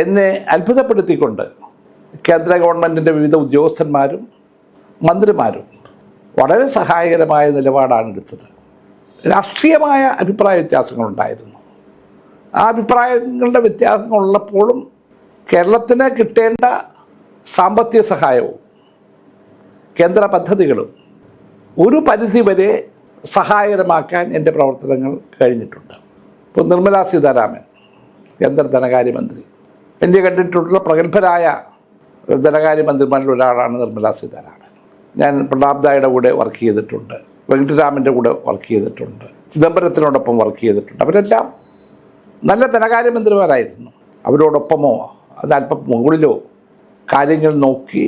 എന്നെ അത്ഭുതപ്പെടുത്തിക്കൊണ്ട് കേന്ദ്ര ഗവൺമെന്റിന്റെ വിവിധ ഉദ്യോഗസ്ഥന്മാരും മന്ത്രിമാരും വളരെ സഹായകരമായ നിലപാടാണ് എടുത്തത്. രാഷ്ട്രീയമായ അഭിപ്രായ വ്യത്യാസങ്ങളുണ്ടായിരുന്നു. ആ അഭിപ്രായങ്ങളുടെ വ്യത്യാസങ്ങളുള്ളപ്പോഴും കേരളത്തിന് കിട്ടേണ്ട സാമ്പത്തിക സഹായവും കേന്ദ്ര പദ്ധതികളും ഒരു പരിധി വരെ സഹായകരമാക്കാൻ എന്റെ പ്രവർത്തനങ്ങൾ കഴിഞ്ഞിട്ടുണ്ട്. ഇപ്പോൾ നിർമ്മലാ സീതാരാമൻ കേന്ദ്ര ധനകാര്യമന്ത്രി ഇന്ത്യ കണ്ടിട്ടുള്ള പ്രഗത്ഭരായ ധനകാര്യമന്ത്രിമാരിൽ ഒരാളാണ് നിർമ്മലാ സീതാരാമൻ. ഞാൻ പ്രതാപ് ദായുടെ കൂടെ വർക്ക് ചെയ്തിട്ടുണ്ട്. വെങ്കിട്ടരാമന്റെ കൂടെ വർക്ക് ചെയ്തിട്ടുണ്ട്. ചിദംബരത്തിനോടൊപ്പം വർക്ക് ചെയ്തിട്ടുണ്ട്. അവരെല്ലാം നല്ല ധനകാര്യമന്ത്രിമാരായിരുന്നു അവരോടൊപ്പമോ അതല്പം മുകളിലോ കാര്യങ്ങൾ നോക്കി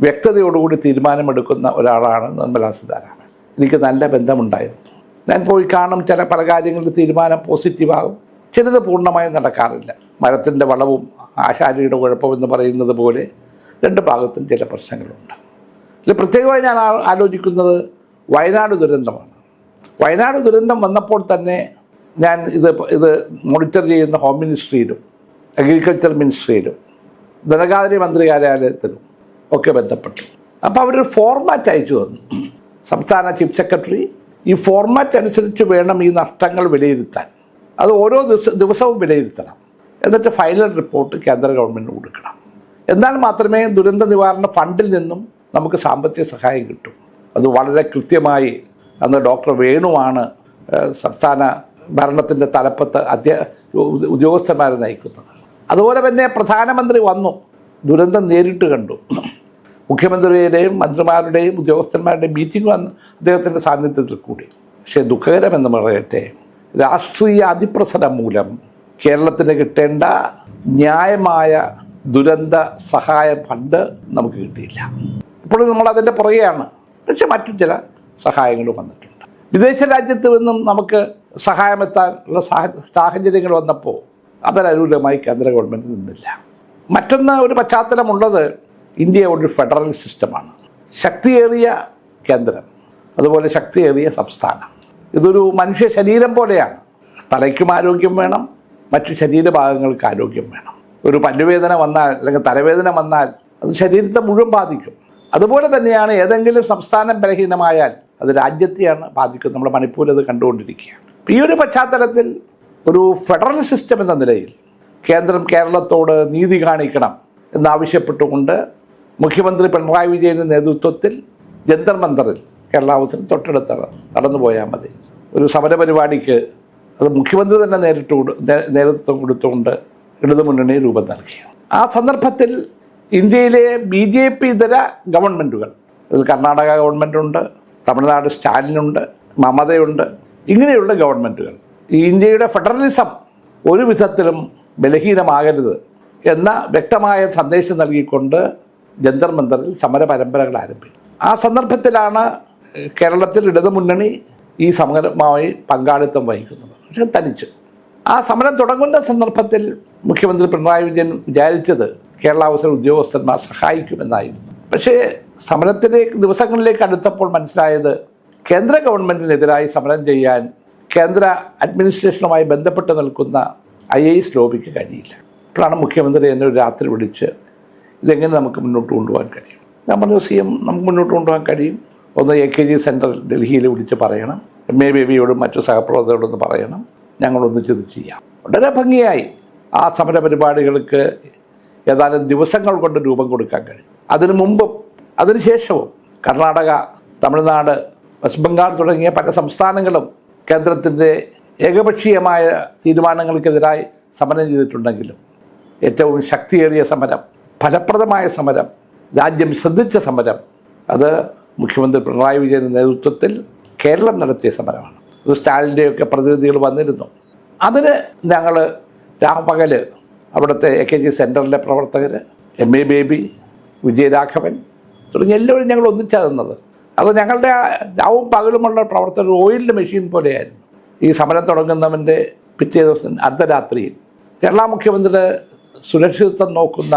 വ്യക്തതയോടുകൂടി തീരുമാനമെടുക്കുന്ന ഒരാളാണ് നിർമ്മലാ സീതാരാമൻ. എനിക്ക് നല്ല ബന്ധമുണ്ടായിരുന്നു. ഞാൻ പോയി കാണും ചില പല കാര്യങ്ങളിൽ തീരുമാനം പോസിറ്റീവാകും ചിലത് പൂർണമായും നടക്കാറില്ല. മരത്തിന്റെ വളവും ആശാരിയുടെ കുഴപ്പമെന്ന് പറയുന്നത് പോലെ രണ്ട് ഭാഗത്തും ചില പ്രശ്നങ്ങളുണ്ട്. ഇതിൽ പ്രത്യേകമായി ഞാൻ ആലോചിക്കുന്നത് വയനാട് ദുരന്തമാണ്. വയനാട് ദുരന്തം വന്നപ്പോൾ തന്നെ ഞാൻ ഇത് ഇത് മോണിറ്റർ ചെയ്യുന്ന ഹോം മിനിസ്ട്രിയിലും അഗ്രികൾച്ചർ മിനിസ്ട്രിയിലും ധനകാര്യ മന്ത്രി കാര്യാലയത്തിലും ഒക്കെ ബന്ധപ്പെട്ടു. അപ്പോൾ അവരൊരു ഫോർമാറ്റ് അയച്ചു തന്നു. സംസ്ഥാന ചീഫ് സെക്രട്ടറി ഈ ഫോർമാറ്റ് അനുസരിച്ച് വേണം ഈ നഷ്ടങ്ങൾ വിലയിരുത്താൻ. അത് ഓരോ ദിവസ ദിവസവും വിലയിരുത്തണം. എന്നിട്ട് ഫൈനൽ റിപ്പോർട്ട് കേന്ദ്ര ഗവൺമെന്റ് കൊടുക്കണം. എന്നാൽ മാത്രമേ ദുരന്ത നിവാരണ ഫണ്ടിൽ നിന്നും നമുക്ക് സാമ്പത്തിക സഹായം കിട്ടും. അത് വളരെ കൃത്യമായി അന്ന് ഡോക്ടർ വേണുവാണ് സംസ്ഥാന ഭരണത്തിന്റെ തലപ്പത്ത് അധ്യ ഉദ്യോഗസ്ഥന്മാരെ നയിക്കുന്നത്. അതുപോലെ തന്നെ പ്രധാനമന്ത്രി വന്നു ദുരന്തം നേരിട്ട് കണ്ടു. മുഖ്യമന്ത്രിയുടെയും മന്ത്രിമാരുടെയും ഉദ്യോഗസ്ഥന്മാരുടെയും മീറ്റിംഗ് വന്ന് അദ്ദേഹത്തിന്റെ സാന്നിധ്യത്തിൽ കൂടി. പക്ഷേ ദുഃഖകരമെന്ന് പറയട്ടെ രാഷ്ട്രീയ അതിപ്രസരം മൂലം കേരളത്തിന് കിട്ടേണ്ട ന്യായമായ ദുരന്ത സഹായ ഫണ്ട് നമുക്ക് കിട്ടിയില്ല. ഇപ്പോഴും നമ്മൾ അതിന്റെ പുറകെയാണ്. പക്ഷെ മറ്റു ചില സഹായങ്ങളും വന്നിട്ടുണ്ട്. വിദേശ രാജ്യത്ത് നിന്നും നമുക്ക് സഹായമെത്താനുള്ള സാഹ- സാഹചര്യങ്ങൾ വന്നപ്പോൾ അതിനനുകൂലമായി കേന്ദ്ര ഗവൺമെന്റ് നിന്നില്ല. മറ്റൊന്ന് ഒരു പശ്ചാത്തലമുള്ളത് ഇന്ത്യ ഒരു ഫെഡറൽ സിസ്റ്റമാണ്. ശക്തിയേറിയ കേന്ദ്രം അതുപോലെ ശക്തിയേറിയ സംസ്ഥാനം. ഇതൊരു മനുഷ്യ ശരീരം പോലെയാണ്. തലയ്ക്കും ആരോഗ്യം വേണം മറ്റു ശരീരഭാഗങ്ങൾക്ക് ആരോഗ്യം വേണം. ഒരു പല്ലുവേദന വന്നാൽ അല്ലെങ്കിൽ തലവേദന വന്നാൽ അത് ശരീരത്തെ മുഴുവൻ ബാധിക്കും. അതുപോലെ തന്നെയാണ് ഏതെങ്കിലും സംസ്ഥാനം ബലഹീനമായാൽ അത് രാജ്യത്തെയാണ് ബാധിക്കുന്നത്. നമ്മുടെ മണിപ്പൂർ അത് കണ്ടുകൊണ്ടിരിക്കുകയാണ്. ഈ ഒരു പശ്ചാത്തലത്തിൽ ഒരു ഫെഡറൽ സിസ്റ്റം എന്ന നിലയിൽ കേന്ദ്രം കേരളത്തോട് നീതി കാണിക്കണം എന്നാവശ്യപ്പെട്ടുകൊണ്ട് മുഖ്യമന്ത്രി പിണറായി വിജയന്റെ നേതൃത്വത്തിൽ ജന്തർ മന്ദറിൽ കേരള ഹൗസിന് തൊട്ടടുത്ത് നടന്നു പോയാൽ മതി. ഒരു സമരപരിപാടിക്ക് അത് മുഖ്യമന്ത്രി തന്നെ നേരിട്ട് നേതൃത്വം കൊടുത്തുകൊണ്ട് ഇടതുമുന്നണി രൂപം നൽകി. ആ സന്ദർഭത്തിൽ ഇന്ത്യയിലെ ബി ജെ പി ഇതര ഗവൺമെന്റുകൾ കർണാടക ഗവൺമെന്റുണ്ട് തമിഴ്നാട് സ്റ്റാലിനുണ്ട് മമതയുണ്ട് ഇങ്ങനെയുള്ള ഗവൺമെന്റുകൾ ഇന്ത്യയുടെ ഫെഡറലിസം ഒരു വിധത്തിലും ബലഹീനമാകരുത് എന്ന വ്യക്തമായ സന്ദേശം നൽകിക്കൊണ്ട് ജന്തർ മന്ദറിൽ സമര പരമ്പരകൾ ആരംഭിച്ചു. ആ സന്ദർഭത്തിലാണ് കേരളത്തിൽ ഇടതുമുന്നണി ഈ സമരമായി പങ്കാളിത്തം വഹിക്കുന്നത്. പക്ഷെ തനിച്ച്. ആ സമരം തുടങ്ങുന്ന സന്ദർഭത്തിൽ മുഖ്യമന്ത്രി പിണറായി വിജയൻ വിചാരിച്ചത് കേരള അവസര ഉദ്യോഗസ്ഥന്മാർ സഹായിക്കുമെന്നായിരുന്നു. പക്ഷേ സമരത്തിലേക്ക് ദിവസങ്ങളിലേക്ക് അടുത്തപ്പോൾ മനസ്സിലായത് കേന്ദ്ര ഗവൺമെന്റിനെതിരായി സമരം ചെയ്യാൻ കേന്ദ്ര അഡ്മിനിസ്ട്രേഷനുമായി ബന്ധപ്പെട്ട് നിൽക്കുന്ന ഐ എസ് ലോബിക്ക് കഴിയില്ല. അപ്പോഴാണ് മുഖ്യമന്ത്രി എന്നെ ഒരു രാത്രി വിളിച്ച് ഇതെങ്ങനെ നമുക്ക് മുന്നോട്ട് കൊണ്ടുപോകാൻ കഴിയും? ഞാൻ പറഞ്ഞു സി എം നമുക്ക് മുന്നോട്ട് കൊണ്ടുപോകാൻ കഴിയും? ഒന്ന് എ കെ ജി സെന്റർ ഡൽഹിയിൽ വിളിച്ച് പറയണം. എം എ ബേബിയോടും മറ്റു സഹപ്രവർത്തകരോടൊന്ന് പറയണം. ഞങ്ങളൊന്നിച്ച് ഇത് ചെയ്യാം. വളരെ ഭംഗിയായി ആ സമര പരിപാടികൾക്ക് ഏതാനും ദിവസങ്ങൾ കൊണ്ട് രൂപം കൊടുക്കാൻ കഴിയും അതിനു മുമ്പും അതിനുശേഷവും കർണാടക തമിഴ്നാട് വെസ്റ്റ് ബംഗാൾ തുടങ്ങിയ പല സംസ്ഥാനങ്ങളും കേന്ദ്രത്തിന്റെ ഏകപക്ഷീയമായ തീരുമാനങ്ങൾക്കെതിരായി സമരം ചെയ്തിട്ടുണ്ടെങ്കിലും ഏറ്റവും ശക്തിയേറിയ സമരം ഫലപ്രദമായ സമരം രാജ്യം ശ്രദ്ധിച്ച സമരം അത് മുഖ്യമന്ത്രി പിണറായി വിജയന്റെ നേതൃത്വത്തിൽ കേരളം നടത്തിയ സമരമാണ്. അത് സ്റ്റാലിന്റെയൊക്കെ പ്രതിനിധികൾ വന്നിരുന്നു. അതിന് ഞങ്ങൾ രാപ്പകൽ അവിടുത്തെ എ കെ ജി സെന്ററിലെ പ്രവർത്തകർ എം എ ബേബി വിജയരാഘവൻ തുടങ്ങി എല്ലാവരും ഞങ്ങൾ ഒന്നിച്ചാണ് നിന്നത് അത് ഞങ്ങളുടെ രാവും പകലുമുള്ള പ്രവർത്തകർ ഓയിലിന്റെ മെഷീൻ പോലെയായിരുന്നു. ഈ സമരം തുടങ്ങുന്നവന്റെ പിറ്റേ ദിവസം അർദ്ധരാത്രിയിൽ കേരള മുഖ്യമന്ത്രിയുടെ സുരക്ഷിതത്വം നോക്കുന്ന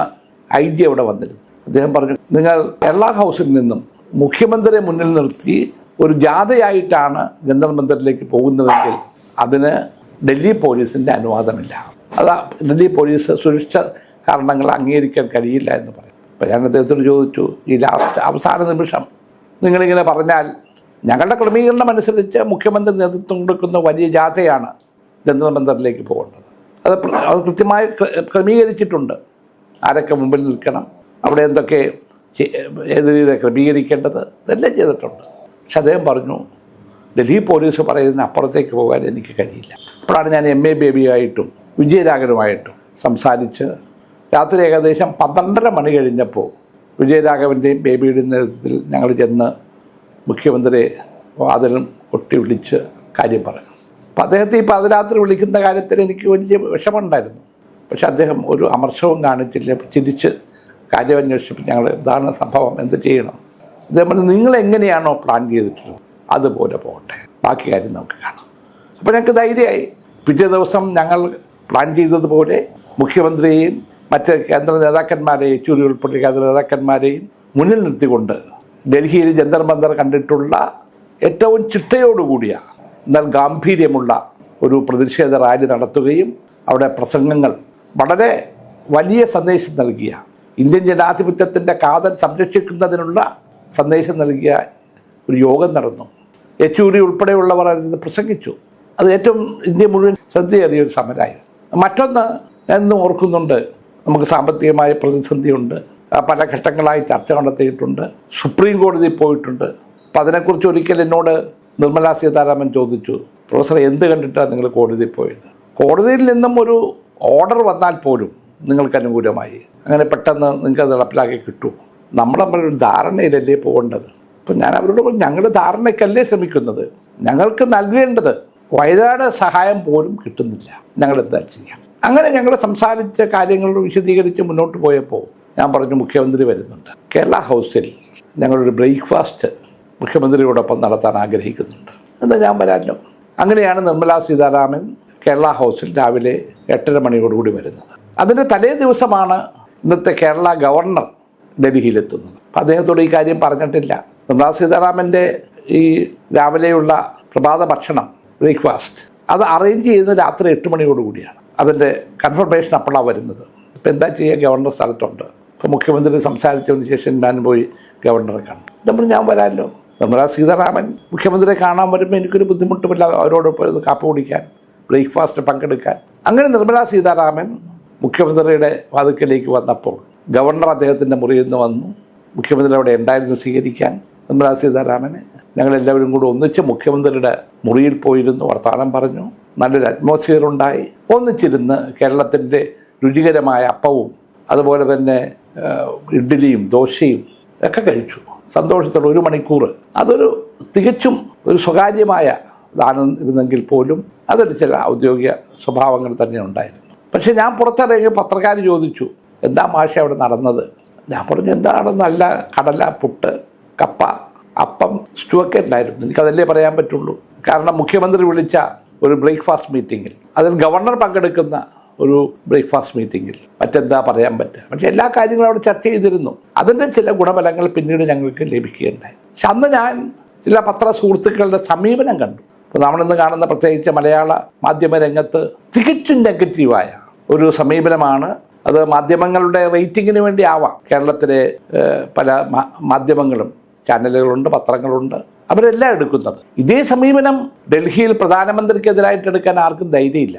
ഐ ജി അവിടെ വന്നിരുന്നു. അദ്ദേഹം പറഞ്ഞു നിങ്ങൾ കേരള ഹൗസിൽ നിന്നും മുഖ്യമന്ത്രിയെ മുന്നിൽ നിർത്തി ഒരു ജാഥയായിട്ടാണ് ജന്തർ മന്ദിറിലേക്ക് പോകുന്നതെങ്കിൽ അതിന് ഡൽഹി പോലീസിന്റെ അനുവാദമില്ല. അതാ ഡൽഹി പോലീസ് സുരക്ഷ കാരണങ്ങൾ അംഗീകരിക്കാൻ കഴിയില്ല എന്ന് പറയും. അപ്പം ഞാൻ അദ്ദേഹത്തോട് ചോദിച്ചു ഈ ലാസ്റ്റ് അവസാന നിമിഷം നിങ്ങളിങ്ങനെ പറഞ്ഞാൽ ഞങ്ങളുടെ ക്രമീകരണം അനുസരിച്ച് മുഖ്യമന്ത്രി നേതൃത്വം കൊടുക്കുന്ന വലിയ ജാഥയാണ് ജന്തർ മന്ദറിലേക്ക് പോകേണ്ടത്. അത് അത് കൃത്യമായി ക്ര- ക്രമീകരിച്ചിട്ടുണ്ട്. ആരൊക്കെ മുമ്പിൽ നിൽക്കണം അവിടെ എന്തൊക്കെ ഏത് രീതിയിൽ ക്രമീകരിക്കേണ്ടത്? ഇതെല്ലാം ചെയ്തിട്ടുണ്ട്. പക്ഷെ അദ്ദേഹം പറഞ്ഞു ഡൽഹി പോലീസ് പറയുന്ന അപ്പുറത്തേക്ക് പോകാൻ എനിക്ക് കഴിയില്ല. അപ്പോഴാണ് ഞാൻ എം എ ബേബിയായിട്ടും വിജയരാഘവനുമായിട്ടും സംസാരിച്ച് രാത്രി ഏകദേശം പന്ത്രണ്ടര മണി കഴിഞ്ഞപ്പോൾ വിജയരാഘവന്റെയും ബേബിയുടെയും നേതൃത്വത്തിൽ ഞങ്ങൾ ചെന്ന് മുഖ്യമന്ത്രിയെ വാതിലും ഒട്ടി വിളിച്ച് കാര്യം പറഞ്ഞു. അപ്പം അദ്ദേഹത്തെ ഈ പാതിരാത്രി വിളിക്കുന്ന കാര്യത്തിൽ എനിക്ക് വലിയ വിഷമമുണ്ടായിരുന്നു. പക്ഷെ അദ്ദേഹം ഒരു അമർഷവും കാണിച്ചില്ല ചിരിച്ച് കാര്യം അന്വേഷിച്ചപ്പോൾ ഞങ്ങൾ ഇതാണ് സംഭവം എന്ത് ചെയ്യണം? ഇതേപോലെ നിങ്ങൾ എങ്ങനെയാണോ പ്ലാൻ ചെയ്തിട്ടുള്ളത് അതുപോലെ പോകട്ടെ. ബാക്കി കാര്യം നമുക്ക് കാണാം. അപ്പോൾ ഞങ്ങൾക്ക് ധൈര്യമായി. പിറ്റേ ദിവസം ഞങ്ങൾ പ്ലാൻ ചെയ്തതുപോലെ മുഖ്യമന്ത്രിയെയും മറ്റ് കേന്ദ്ര നേതാക്കന്മാരെയും ചൂരി ഉൾപ്പെടെ കേന്ദ്ര നേതാക്കന്മാരെയും മുന്നിൽ നിർത്തിക്കൊണ്ട് ഡൽഹിയിൽ ജന്തർ മന്ദർ കണ്ടിട്ടുള്ള ഏറ്റവും ചിട്ടയോടുകൂടിയ എന്നാൽ ഗാംഭീര്യമുള്ള ഒരു പ്രതിഷേധ റാലി നടത്തുകയും അവിടെ പ്രസംഗങ്ങൾ വളരെ വലിയ സന്ദേശം നൽകിയ ഇന്ത്യൻ ജനാധിപത്യത്തിന്റെ കാതൽ സംരക്ഷിക്കുന്നതിനുള്ള സന്ദേശം നൽകിയ ഒരു യോഗം നടന്നു. യെച്ചൂരി ഉൾപ്പെടെയുള്ളവർ അതിന് പ്രസംഗിച്ചു. അത് ഏറ്റവും ഇന്ത്യ മുഴുവൻ ശ്രദ്ധയേറിയ ഒരു സമരമായിരുന്നു. മറ്റൊന്ന് ഞാൻ ഓർക്കുന്നുണ്ട്. നമുക്ക് സാമ്പത്തികമായ പ്രതിസന്ധിയുണ്ട്. പല ഘട്ടങ്ങളായി ചർച്ച നടത്തിയിട്ടുണ്ട്. സുപ്രീം കോടതി പോയിട്ടുണ്ട്. അപ്പം അതിനെക്കുറിച്ച് ഒരിക്കൽ എന്നോട് നിർമ്മലാ സീതാരാമൻ ചോദിച്ചു പ്രൊഫസർ എന്ത് കണ്ടിട്ടാണ് നിങ്ങൾ കോടതിയിൽ പോയത്? കോടതിയിൽ നിന്നും ഒരു ഓർഡർ വന്നാൽ പോലും നിങ്ങൾക്ക് അനുകൂലമായി. അങ്ങനെ പെട്ടെന്ന് നിങ്ങൾക്ക് അത് നടപ്പിലാക്കി കിട്ടൂ. നമ്മൾ നമ്മളൊരു ധാരണയിലല്ലേ പോകേണ്ടത്. അപ്പം ഞാൻ അവരോട് പറഞ്ഞു ഞങ്ങൾ ധാരണയ്ക്കല്ലേ ശ്രമിക്കുന്നത്? ഞങ്ങൾക്ക് നൽകേണ്ടത് വയനാട് സഹായം പോലും കിട്ടുന്നില്ല. ഞങ്ങൾ എന്താ ചെയ്യാം? അങ്ങനെ ഞങ്ങൾ സംസാരിച്ച കാര്യങ്ങൾ വിശദീകരിച്ച് മുന്നോട്ട് പോയപ്പോൾ ഞാൻ പറഞ്ഞു മുഖ്യമന്ത്രി വരുന്നുണ്ട്. കേരള ഹൗസിൽ ഞങ്ങളൊരു ബ്രേക്ക്ഫാസ്റ്റ് മുഖ്യമന്ത്രിയോടൊപ്പം നടത്താൻ ആഗ്രഹിക്കുന്നുണ്ട്. എന്താ ഞാൻ വരാനോ അങ്ങനെയാണ് നിർമ്മലാ സീതാരാമൻ കേരള ഹൗസിൽ രാവിലെ എട്ടര മണിയോടുകൂടി വരുന്നത്. അതിന്റെ തലേ ദിവസമാണ് ഇന്നത്തെ കേരള ഗവർണർ ഡൽഹിയിലെത്തുന്നത്. അപ്പം അദ്ദേഹത്തോട് ഈ കാര്യം പറഞ്ഞിട്ടില്ല. നിർമ്മലാ സീതാരാമന്റെ ഈ രാവിലെയുള്ള പ്രഭാത ഭക്ഷണം ബ്രേക്ക്ഫാസ്റ്റ് അത് അറേഞ്ച് ചെയ്യുന്ന രാത്രി എട്ട് മണിയോടുകൂടിയാണ് അതിന്റെ കൺഫർമേഷൻ അപ്പോഴാണ് വരുന്നത്. ഇപ്പം എന്താ ചെയ്യുക ഗവർണർ സ്ഥലത്തുണ്ട്. ഇപ്പോൾ മുഖ്യമന്ത്രി സംസാരിച്ചതിന് ശേഷം ഞാൻ പോയി ഗവർണറെ കാണും. നമ്മൾ ഞാൻ വരാമല്ലോ നിർമ്മലാ സീതാരാമൻ മുഖ്യമന്ത്രിയെ കാണാൻ വരുമ്പോൾ എനിക്കൊരു ബുദ്ധിമുട്ടുമില്ല. അവരോട് പോയത് കാപ്പി കുടിക്കാൻ ബ്രേക്ക്ഫാസ്റ്റ് പങ്കെടുക്കാൻ. അങ്ങനെ നിർമ്മലാ സീതാരാമൻ മുഖ്യമന്ത്രിയുടെ വാതിക്കലേക്ക് വന്നപ്പോൾ ഗവർണർ അദ്ദേഹത്തിന്റെ മുറിയിൽ നിന്ന് വന്നു. മുഖ്യമന്ത്രി അവിടെ ഉണ്ടായിരുന്നു സ്വീകരിക്കാൻ. നിർമ്മലാ സീതാരാമനെ ഞങ്ങളെല്ലാവരും കൂടി ഒന്നിച്ച് മുഖ്യമന്ത്രിയുടെ മുറിയിൽ പോയിരുന്നു വർത്തമാനം പറഞ്ഞു. നല്ലൊരു അറ്റ്മോസ്ഫിയർ ഉണ്ടായി. ഒന്നിച്ചിരുന്ന് കേരളത്തിന്റെ രുചികരമായ അപ്പവും അതുപോലെ തന്നെ ഇഡ്ഡലിയും ദോശയും ഒക്കെ കഴിച്ചു. സന്തോഷത്തോടെ ഒരു മണിക്കൂർ. അതൊരു തികച്ചും ഒരു സ്വകാര്യമായ ദാനം ഇരുന്നെങ്കിൽ പോലും അതൊരു ചില ഔദ്യോഗിക സ്വഭാവങ്ങൾ തന്നെ ഉണ്ടായിരുന്നു. പക്ഷെ ഞാൻ പുറത്തിറങ്ങി പത്രക്കാർ ചോദിച്ചു എന്താ മാഷ അവിടെ നടന്നത്? ഞാൻ പറഞ്ഞു എന്താണ് നല്ല കടല പുട്ട് കപ്പ അപ്പം സ്റ്റൂ ഉണ്ടായിരുന്നു. എനിക്കതല്ലേ പറയാൻ പറ്റുള്ളൂ. കാരണം മുഖ്യമന്ത്രി വിളിച്ച ഒരു ബ്രേക്ക്ഫാസ്റ്റ് മീറ്റിങ്ങിൽ അതിൽ ഗവർണർ പങ്കെടുക്കുന്ന ഒരു ബ്രേക്ക്ഫാസ്റ്റ് മീറ്റിങ്ങിൽ മറ്റെന്താ പറയാൻ പറ്റുക? പക്ഷെ എല്ലാ കാര്യങ്ങളും അവിടെ ചർച്ച ചെയ്തിരുന്നു. അതിന്റെ ചില ഗുണഫലങ്ങൾ പിന്നീട് ഞങ്ങൾക്ക് ലഭിക്കുകയുണ്ടായി. പക്ഷെ അന്ന് ഞാൻ ചില പത്ര സുഹൃത്തുക്കളുടെ സമീപനം കണ്ടു. ഇപ്പോൾ നമ്മളിന്ന് കാണുന്ന പ്രത്യേകിച്ച് മലയാള മാധ്യമ രംഗത്ത് തികച്ചും നെഗറ്റീവായ ഒരു സമീപനമാണ്. അത് മാധ്യമങ്ങളുടെ റേറ്റിങ്ങിന് വേണ്ടി ആവാം. കേരളത്തിലെ പല മാധ്യമങ്ങളും ചാനലുകളുണ്ട് പത്രങ്ങളുണ്ട്. അവരെല്ലാം എടുക്കുന്നത്. ഇതേ സമീപനം ഡൽഹിയിൽ പ്രധാനമന്ത്രിക്കെതിരായിട്ട് എടുക്കാൻ ആർക്കും ധൈര്യമില്ല.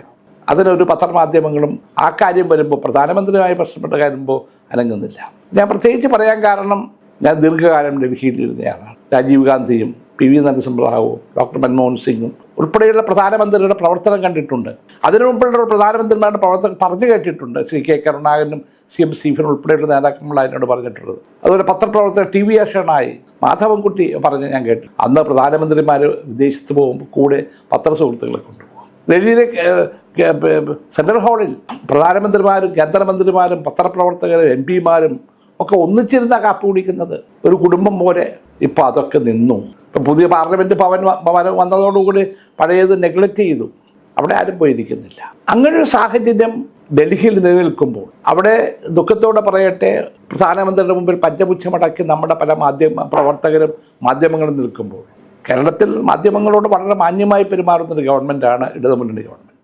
അതിനൊരു പത്രമാധ്യമങ്ങളും ആ കാര്യം വരുമ്പോൾ പ്രധാനമന്ത്രിയുമായി പ്രശ്നപ്പെട്ട വരുമ്പോൾ അനങ്ങുന്നില്ല. ഞാൻ പ്രത്യേകിച്ച് പറയാൻ കാരണം ഞാൻ ദീർഘകാലം ഡൽഹിയിൽ ഇരുന്നയാളാണ്. രാജീവ് ഗാന്ധിയും പി വി നരസിംഹറാവുവും ഡോക്ടർ മൻമോഹൻ സിംഗും ഉൾപ്പെടെയുള്ള പ്രധാനമന്ത്രിയുടെ പ്രവർത്തനം കണ്ടിട്ടുണ്ട്. അതിനു മുമ്പുള്ള പ്രധാനമന്ത്രിമാരുടെ പ്രവർത്തനം പറഞ്ഞു കേട്ടിട്ടുണ്ട്. ശ്രീ കെ കരുണാകരനും സി എം സ്റ്റീഫനും ഉൾപ്പെടെയുള്ള നേതാക്കന്മാർ എന്നോട് പറഞ്ഞിട്ടുള്ളത്. അതുപോലെ പത്രപ്രവർത്തകർ ടി വി അഷണായി മാധവൻകുട്ടി പറഞ്ഞ് ഞാൻ കേട്ടു. അന്ന് പ്രധാനമന്ത്രിമാർ വിദേശത്ത് പോകുമ്പോൾ കൂടെ പത്ര സുഹൃത്തുക്കളെ കൊണ്ടുപോകും. ഡൽഹിയിലെ സെൻട്രൽ ഹാളിൽ പ്രധാനമന്ത്രിമാരും കേന്ദ്രമന്ത്രിമാരും പത്രപ്രവർത്തകരും എം പിമാരും ഒക്കെ ഒന്നിച്ചിരുന്ന കാപ്പ് കുടിക്കുന്നത് ഒരു കുടുംബം പോലെ ഇപ്പം അതൊക്കെ നിന്നു. ഇപ്പം പുതിയ പാർലമെന്റ് ഭവൻ ഭവനം വന്നതോടുകൂടി പഴയത് നെഗ്ലക്റ്റ് ചെയ്തു. അവിടെ ആരും പോയിരിക്കുന്നില്ല. അങ്ങനെ ഒരു സാഹചര്യം ഡൽഹിയിൽ നിലനിൽക്കുമ്പോൾ അവിടെ ദുഃഖത്തോടെ പറയട്ടെ പ്രധാനമന്ത്രിയുടെ മുമ്പിൽ പഞ്ചപുച്ഛമടക്കി നമ്മുടെ പല മാധ്യമ പ്രവർത്തകരും മാധ്യമങ്ങളും നിൽക്കുമ്പോൾ കേരളത്തിൽ മാധ്യമങ്ങളോട് വളരെ മാന്യമായി പെരുമാറുന്ന ഒരു ഗവൺമെന്റാണ് ഇടതുമുന്നണി ഗവൺമെന്റ്